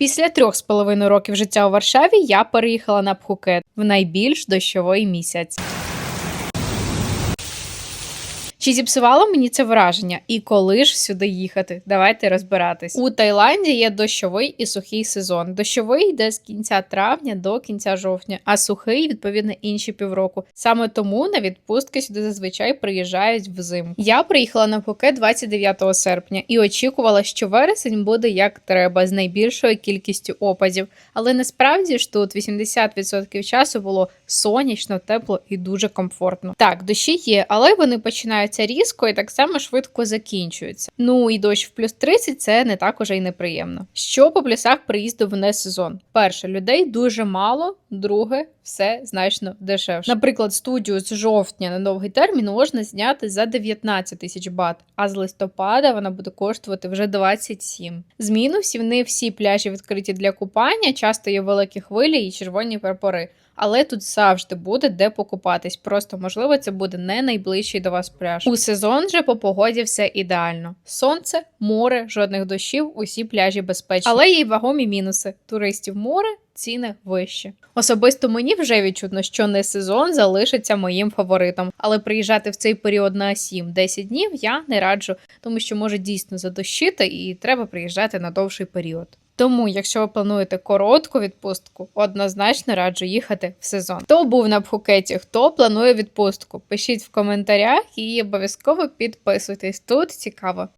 Після трьох з половиною років життя у Варшаві я переїхала на Пхукет в найбільш дощовий місяць. Чи зіпсувало мені це враження? І коли ж сюди їхати? Давайте розбиратись. У Таїланді є дощовий і сухий сезон. Дощовий йде з кінця травня до кінця жовтня, а сухий, відповідно, інші півроку. Саме тому на відпустки сюди зазвичай приїжджають взимку. Я приїхала на Пхукет 29 серпня і очікувала, що вересень буде як треба з найбільшою кількістю опадів. Але насправді ж тут 80% часу було сонячно, тепло і дуже комфортно. Так, дощі є, але вони починаються різко і так само швидко закінчуються. Ну і дощ в плюс 30 це не так уже й неприємно. Що по плюсах приїзду в не сезон? Перше, людей дуже мало. Друге, все значно дешевше. Наприклад, студію з жовтня на довгий термін можна зняти за 19 тисяч бат, а з листопада вона буде коштувати вже 27. З мінусів не всі пляжі відкриті для купання, часто є великі хвилі і червоні прапори. Але тут завжди буде де покупатись. Просто можливо, це буде не найближчий до вас пляж. У сезон же по погоді все ідеально: сонце, море, жодних дощів, усі пляжі безпечні. Але є й вагомі мінуси: туристів море. Ціни вищі. Особисто мені вже відчутно, що не сезон залишиться моїм фаворитом, але приїжджати в цей період на 7-10 днів я не раджу, тому що може дійсно задощити і треба приїжджати на довший період. Тому, якщо ви плануєте коротку відпустку, однозначно раджу їхати в сезон. Хто був на Пхукеті, хто планує відпустку? Пишіть в коментарях і обов'язково підписуйтесь. Тут цікаво.